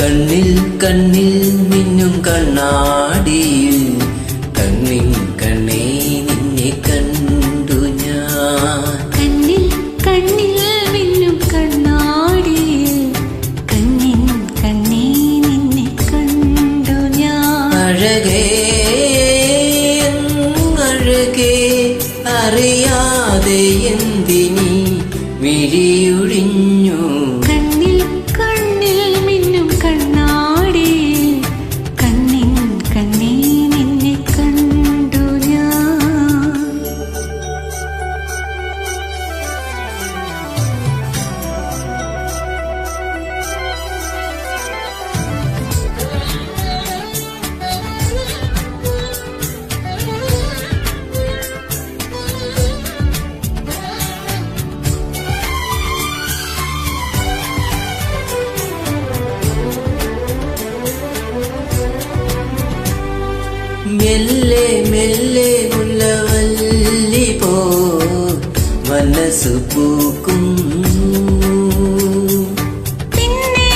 കണ്ണിൽ കണ്ണിൽ മിന്നും കണ്ണാടിയിൽ കണ്ണിൻ കണ്ണേ നിന്നെ കണ്ടു ഞാൻ. കണ്ണിൽ കണ്ണിൽ മിന്നും കണ്ണാടിയിൽ കണ്ണിൻ കണ്ണേ നിന്നെ കണ്ടു ഞാൻ. അഴകേ അഴകേ അറിയാതെ എന്തിനി മിഴിയൊഴിഞ്ഞു മുല്ലവല്ലി പോ മനസ്സു പൂക്കും. പിന്നെ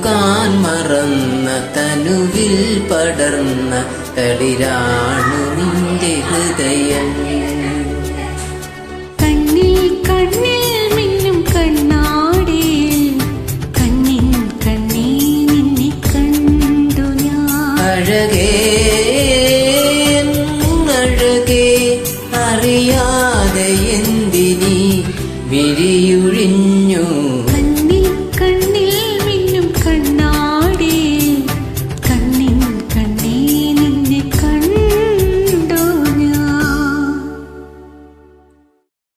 തഴുകാൻ മറന്ന തനുവിൽ പടർന്ന തളിരാണു നിന്റെ ഹൃദയം. കണ്ണിൽ കണ്ണിൽ മിന്നും കണ്ണാടിയിൽ കണ്ണിൻ കണ്ണേ നിന്നെ കണ്ടു ഞാൻ. അഴകേ അഴകേ അറിയാതെ എന്തിനി വിരിയൊഴിഞ്ഞു